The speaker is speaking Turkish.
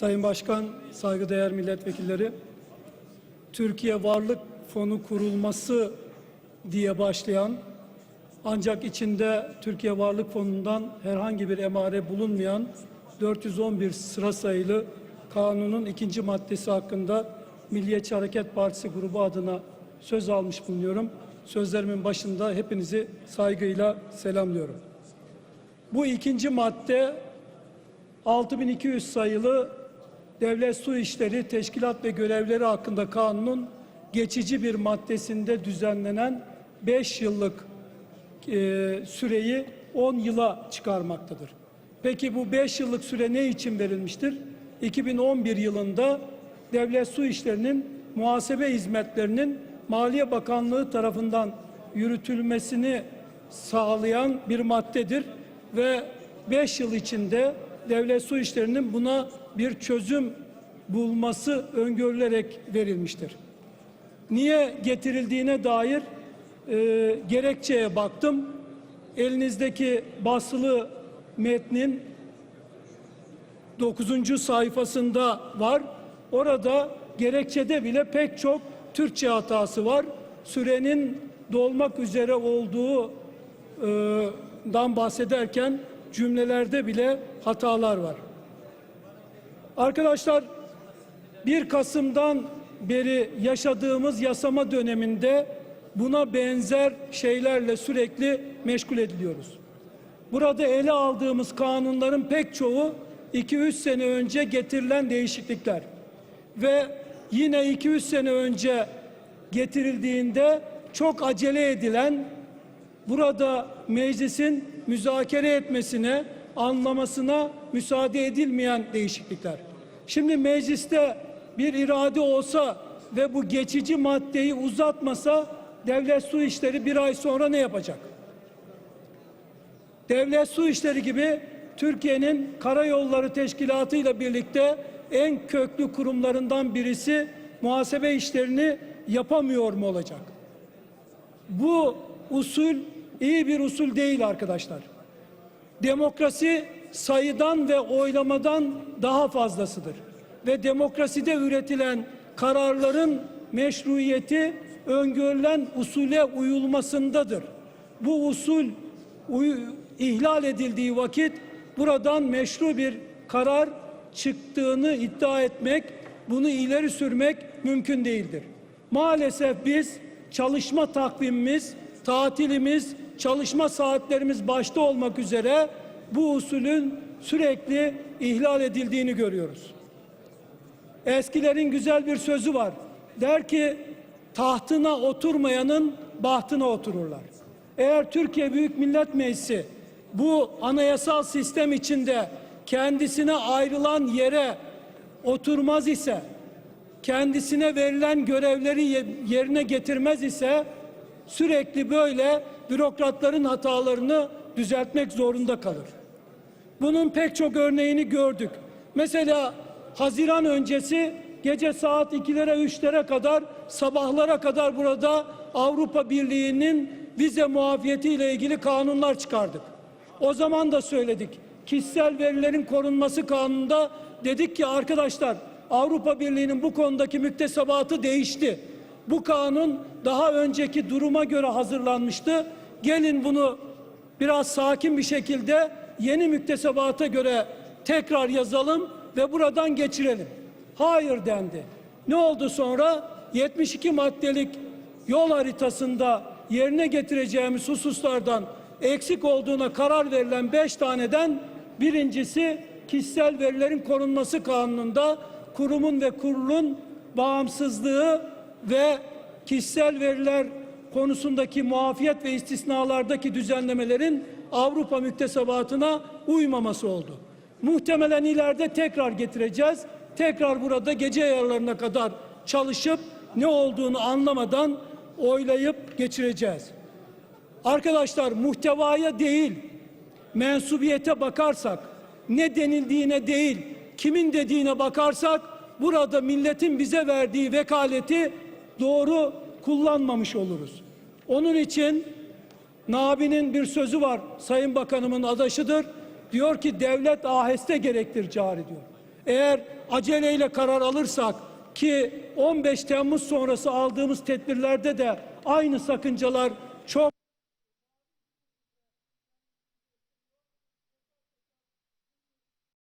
Sayın Başkan, saygıdeğer milletvekilleri, Türkiye Varlık Fonu kurulması diye başlayan ancak içinde Türkiye Varlık Fonu'ndan herhangi bir emare bulunmayan 411 sıra sayılı kanunun ikinci maddesi hakkında Milliyetçi Hareket Partisi grubu adına söz almış bulunuyorum. Sözlerimin başında hepinizi saygıyla selamlıyorum. Bu ikinci madde 6200 sayılı Devlet Su İşleri Teşkilat ve Görevleri hakkında kanunun geçici bir maddesinde düzenlenen 5 yıllık e, süreyi 10 yıla çıkarmaktadır. Peki bu 5 yıllık süre ne için verilmiştir? 2011 yılında Devlet Su İşleri'nin muhasebe hizmetlerinin Maliye Bakanlığı tarafından yürütülmesini sağlayan bir maddedir ve 5 yıl içinde devlet su işlerinin buna bir çözüm bulması öngörülerek verilmiştir. Niye getirildiğine dair e, gerekçeye baktım. Elinizdeki basılı metnin 9. sayfasında var. Orada gerekçede bile pek çok Türkçe hatası var. Sürenin dolmak üzere olduğu e, dan bahsederken cümlelerde bile hatalar var. Arkadaşlar 1 Kasım'dan beri yaşadığımız yasama döneminde buna benzer şeylerle sürekli meşgul ediliyoruz. Burada ele aldığımız kanunların pek çoğu 2-3 sene önce getirilen değişiklikler ve yine 2-3 sene önce getirildiğinde çok acele edilen burada meclisin müzakere etmesine, anlamasına müsaade edilmeyen değişiklikler. Şimdi mecliste bir irade olsa ve bu geçici maddeyi uzatmasa devlet su işleri bir ay sonra ne yapacak? Devlet su işleri gibi Türkiye'nin karayolları teşkilatı ile birlikte en köklü kurumlarından birisi muhasebe işlerini yapamıyor mu olacak? Bu usul iyi bir usul değil arkadaşlar. Demokrasi sayıdan ve oylamadan daha fazlasıdır. Ve demokraside üretilen kararların meşruiyeti öngörülen usule uyulmasındadır. Bu usul ihlal edildiği vakit buradan meşru bir karar çıktığını iddia etmek, bunu ileri sürmek mümkün değildir. Maalesef biz çalışma takvimimiz, tatilimiz, çalışma saatlerimiz başta olmak üzere bu usulün sürekli ihlal edildiğini görüyoruz. Eskilerin güzel bir sözü var. Der ki tahtına oturmayanın bahtına otururlar. Eğer Türkiye Büyük Millet Meclisi bu anayasal sistem içinde kendisine ayrılan yere oturmaz ise, kendisine verilen görevleri ye- yerine getirmez ise sürekli böyle bürokratların hatalarını düzeltmek zorunda kalır. Bunun pek çok örneğini gördük. Mesela Haziran öncesi gece saat 2'lere 3'lere kadar sabahlara kadar burada Avrupa Birliği'nin vize muafiyeti ile ilgili kanunlar çıkardık. O zaman da söyledik. Kişisel verilerin korunması kanununda dedik ki arkadaşlar Avrupa Birliği'nin bu konudaki müktesebatı değişti. Bu kanun daha önceki duruma göre hazırlanmıştı. Gelin bunu biraz sakin bir şekilde yeni müktesebata göre tekrar yazalım ve buradan geçirelim. Hayır dendi. Ne oldu sonra? 72 maddelik yol haritasında yerine getireceğimiz hususlardan eksik olduğuna karar verilen 5 taneden birincisi kişisel verilerin korunması kanununda kurumun ve kurulun bağımsızlığı ve kişisel veriler konusundaki muafiyet ve istisnalardaki düzenlemelerin Avrupa müktesebatına uymaması oldu. Muhtemelen ileride tekrar getireceğiz. Tekrar burada gece yarılarına kadar çalışıp ne olduğunu anlamadan oylayıp geçireceğiz. Arkadaşlar muhtevaya değil, mensubiyete bakarsak, ne denildiğine değil, kimin dediğine bakarsak burada milletin bize verdiği vekaleti doğru kullanmamış oluruz. Onun için Nabi'nin bir sözü var. Sayın Bakanımın adaşıdır. Diyor ki devlet aheste gerektir cari diyor. Eğer aceleyle karar alırsak ki 15 Temmuz sonrası aldığımız tedbirlerde de aynı sakıncalar çok